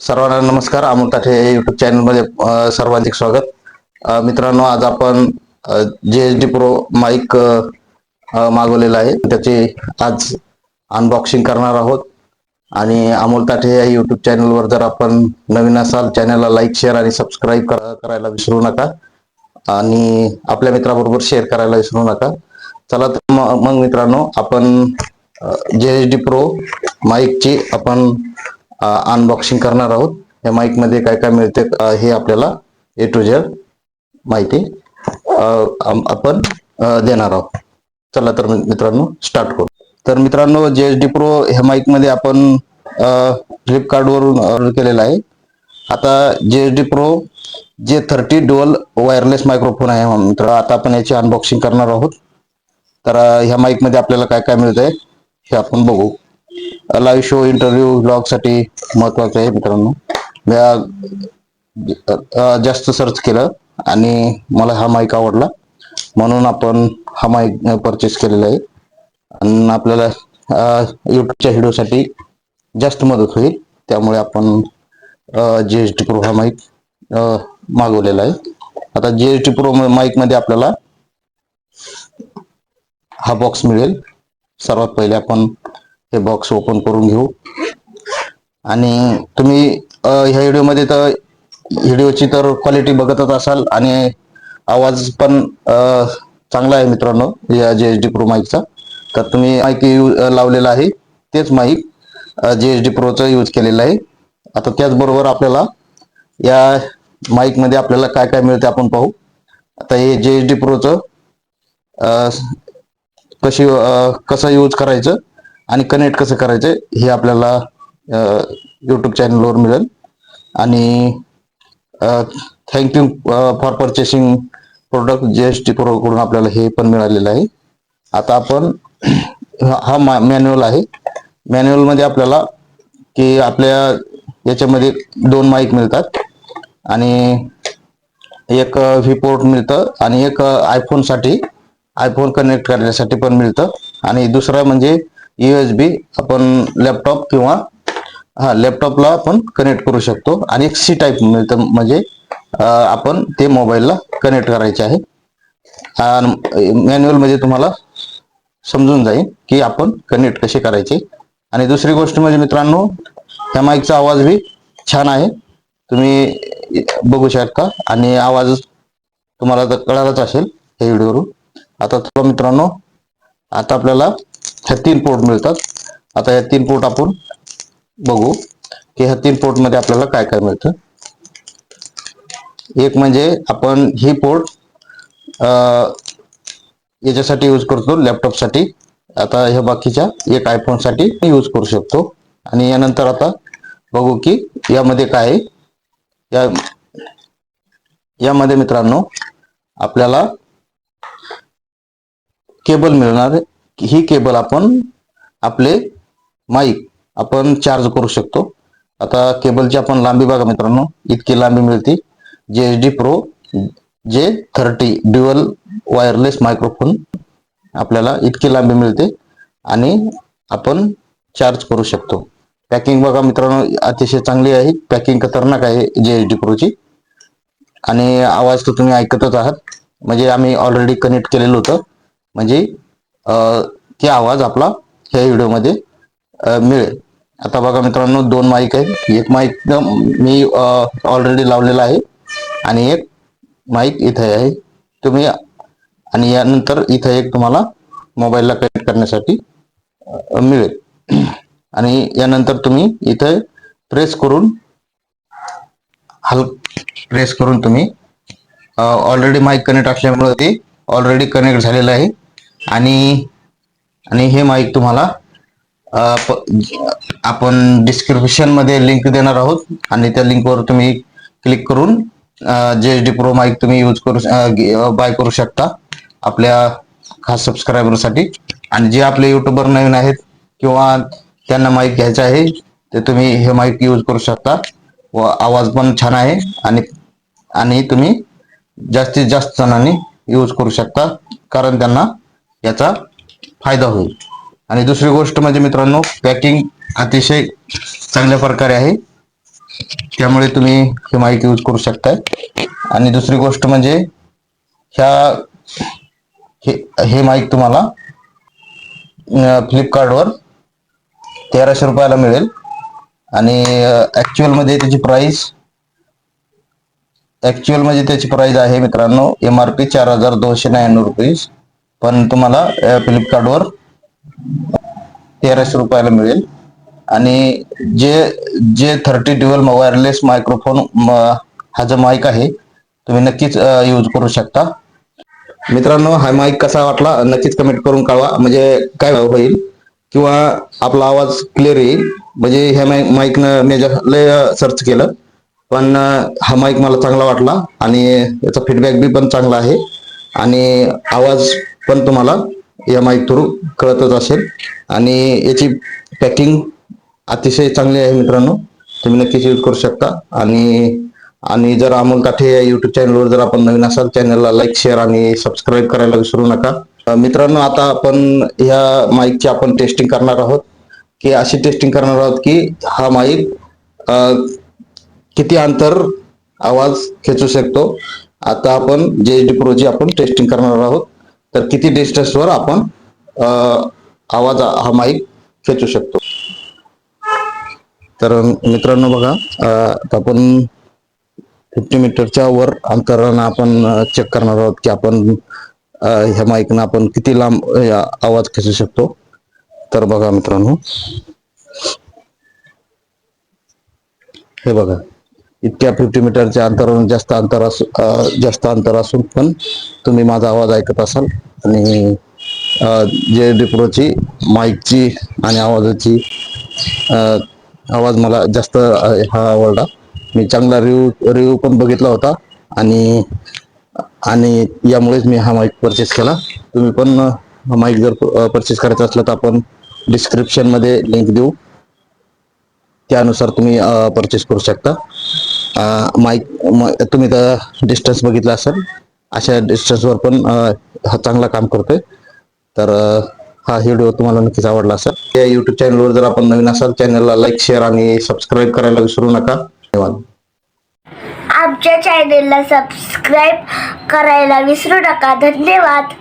सर्वांना नमस्कार. अमोल ताठे या युट्यूब चॅनलमध्ये सर्वांचे स्वागत. मित्रांनो आज आपण J H D pro mic मागवलेला आहे. त्याचे आज अनबॉक्सिंग करणार आहोत. आणि अमोल ताठे या युट्यूब चॅनलवर जर आपण नवीन असाल चॅनलला लाईक शेअर आणि सबस्क्राईब करायला विसरू नका. आणि आपल्या मित्राबरोबर शेअर करायला विसरू नका. चला तर मग मित्रांनो आपण जे एच डी प्रो माईकची आपण अनबॉक्सिंग करणार आहोत. या माईकमध्ये काय काय मिळते हे आपल्याला ए टू झेड माहिती आपण देणार आहोत. चला तर मित्रांनो स्टार्ट करू. तर मित्रांनो जे एच डी प्रो ह्या माईकमध्ये आपण फ्लिपकार्टवरून ऑर्डर केलेला आहे. आता J H D pro J thirty dual wireless microphone आहे मित्र आता आपण याची अनबॉक्सिंग करणार आहोत. तर ह्या माईकमध्ये आपल्याला काय काय मिळत आहे हे आपण बघू. लाईव्ह शो इंटरव्ह्यू ब्लॉगसाठी महत्वाचं आहे मित्रांनो. जास्त सर्च केलं आणि मला हा माईक आवडला. म्हणून आपण हा माईक परचेस केलेला आहे. आणि आपल्याला युट्यूबच्या व्हिडिओसाठी जास्त मदत होईल. त्यामुळे आपण जी एस टी प्रो हा माईक मागवलेला आहे. आता जी एस टी प्रो माईकमध्ये आपल्याला हा बॉक्स मिळेल. सर्वात पहिले आपण हे बॉक्स ओपन करून घेऊ. आणि तुम्ही ह्या व्हिडिओमध्ये तर व्हिडिओची तर क्वालिटी बघतच असाल आणि आवाज पण चांगला आहे मित्रांनो या जे एच डी प्रो माईकचा तर तुम्ही माईक लावलेला आहे तेच माईक जे एच डी प्रोचं यूज केलेलं आहे. आता त्याचबरोबर आपल्याला या माईकमध्ये आपल्याला काय काय मिळते आपण पाहू. आता हे जे एच डी प्रोचं कशी कसं यूज करायचं आणि कनेक्ट कसं करायचं हे आपल्याला यूट्यूब चॅनलवर मिळेल. आणि thank you for purchasing product G S T कडून आपल्याला हे पण मिळालेलं आहे. आता आपण हा मॅन्युअल आहे. मॅन्युअलमध्ये आपल्याला की आपल्या याच्यामध्ये दोन माईक मिळतात. आणि एक व्ही पोर्ट मिळतं आणि एक आयफोनसाठी आयफोन कनेक्ट करण्यासाठी पण मिळतं. आणि दुसरं म्हणजे एस बी आपण लॅपटॉप किंवा हा लॅपटॉपला आपण कनेक्ट करू शकतो. आणि एक सी टाईप म्हणजे आपण ते मोबाईलला कनेक्ट करायचे आहे. मॅन्युअलमध्ये तुम्हाला समजून जाईल की आपण कनेक्ट कसे करायचे. आणि दुसरी गोष्ट म्हणजे मित्रांनो ह्या माईकचा आवाज बी छान आहे. तुम्ही बघू शकता. आणि आवाज तुम्हाला तर कळालाच असेल हे व्हिडिओवरून आता थोडं मित्रांनो आता आपल्याला ह्या तीन पोर्ट मिळतात. आता या तीन पोर्ट आपण बघू की ह्या तीन पोर्टमध्ये आपल्याला काय काय मिळतं. एक म्हणजे आपण ही पोर्ट याच्यासाठी यूज करतो लॅपटॉपसाठी. आता ह्या बाकीच्या एक आयफोनसाठी यूज करू शकतो. आणि यानंतर आता बघू की यामध्ये काय आहे. या यामध्ये मित्रांनो आपल्याला केबल मिळणार ही केबल आपण आपले माईक आपण चार्ज करू शकतो. आता केबलची आपण लांबी बघा मित्रांनो इतकी लांबी मिळते. J H D pro J thirty dual wireless microphone आपल्याला इतकी लांबी मिळते आणि आपण चार्ज करू शकतो. पॅकिंग बघा मित्रांनो अतिशय चांगली आहे. पॅकिंग खतरनाक आहे जे एच डी प्रोची. आणि आवाज तर तुम्ही ऐकतच आहात. म्हणजे आम्ही ऑलरेडी कनेक्ट केलेलं होतं. म्हणजे ते आवाज आपला ह्या व्हिडिओमध्ये मिळेल. आता बघा मित्रांनो दोन माईक आहेत. एक माईक मी ऑलरेडी लावलेला आहे. आणि एक माईक इथे आहे. तुम्ही आणि यानंतर इथं एक तुम्हाला मोबाईलला कनेक्ट करण्यासाठी मिळेल. आणि यानंतर तुम्ही इथे प्रेस करून हल प्रेस करून तुम्ही ऑलरेडी माईक कनेक्ट असल्यामुळे ते ऑलरेडी कनेक्ट झालेलं आहे. आणि आणि हे माईक तुम्हाला आपण डिस्क्रिप्शनमध्ये लिंक देणार आहोत आणि त्या लिंकवर तुम्ही क्लिक करून J H D pro mic तुम्ही यूज करू बाय करू शकता आपल्या खास सबस्क्रायबरसाठी आणि जे आपले युट्यूबर नवीन आहेत किंवा त्यांना माईक घ्यायचं आहे ते तुम्ही हे माईक यूज करू शकता. व आवाज पण छान आहे आणि आणि तुम्ही जास्तीत जास्त जणांनी यूज करू शकता. कारण त्यांना याचा फायदा होईल. आणि दुसरी गोष्ट म्हणजे मित्रांनो पॅकिंग अतिशय चांगल्या प्रकारे आहे. त्यामुळे तुम्ही हे माहिती यूज करू शकताय. आणि दुसरी गोष्ट म्हणजे ह्या हे हे माईक तुम्हाला फ्लिपकार्टवर तेराशे रुपयाला मिळेल. आणि ॲक्च्युअलमध्ये त्याची प्राईस ॲक्च्युअलमध्ये म्हणजे त्याची प्राईज आहे मित्रांनो एम आर पी चार हजार दोनशे नव्याण्णव रुपीज. पण तुम्हाला फ्लिपकार्टवर तेराशे रुपयाला मिळेल. आणि जे जे थर्टी ड्युअल वायरलेस मायक्रोफोन हा जो माईक आहे तुम्ही नक्कीच यूज करू शकता. मित्रांनो हा माईक कसा वाटला नक्कीच कमेंट करून कळवा. म्हणजे काय होईल किंवा आपला आवाज क्लिअर येईल. म्हणजे ह्या माईक माईकनं मी लय सर्च केलं. पण हा माईक मला चांगला वाटला. आणि याचा फीडबॅक बी पण चांगला आहे. आणि आवाज पण तुम्हाला एम आय थ्रू कळतच असेल. आणि याची पॅकिंग अतिशय चांगली आहे मित्रांनो. तुम्ही नक्कीच यूज करू शकता. आणि आणि जर अमोल काठे या युट्यूब चॅनलवर जर आपण नवीन असाल चॅनलला लाईक शेअर आणि सबस्क्राईब करायला विसरू नका. मित्रांनो आता आपण ह्या माईकची आपण टेस्टिंग करणार आहोत. की अशी टेस्टिंग करणार आहोत की हा माईक किती अंतर आवाज खेचू शकतो. आता आपण जे एच डी प्रोची आपण टेस्टिंग करणार आहोत. तर किती डिस्टन्सवर आपण आवाज हा माईक खेचू शकतो? तर मित्रांनो बघा आपण फिफ्टी मीटरच्या वर अंतरानं आपण चेक करणार आहोत की आपण ह्या माईकनं आपण किती लांब आवाज खेचू शकतो. तर बघा मित्रांनो. हे बघा. इतक्या फिफ्टी मीटरच्या अंतरावरून जास्त अंतर असू जास्त अंतर असून पण तुम्ही माझा आवाज ऐकत असाल. आणि जे डिप्रोची माईकची आणि आवाजाची आवाज मला जास्त हा आवडला. मी चांगला रिव्ह्यू रिव्ह्यू पण बघितला होता. आणि आणि यामुळेच मी हा माईक परचेस केला. तुम्ही पण माईक जर परचेस करायचा असला तर आपण डिस्क्रिप्शनमध्ये लिंक देऊ. त्यानुसार तुम्ही परचेस करू शकता. माईक तुम्ही तर डिस्टन्स बघितला असेल अशा डिस्टन्सवर पण हा चांगला काम करतोय. तर हा व्हिडिओ तुम्हाला नक्कीच आवडला असेल. या युट्यूब चॅनलवर जर आपण नवीन असाल चॅनलला लाईक शेअर आणि सबस्क्राईब करायला विसरू नका. धन्यवाद. आमच्या चॅनेलला सबस्क्राईब करायला विसरू नका. धन्यवाद.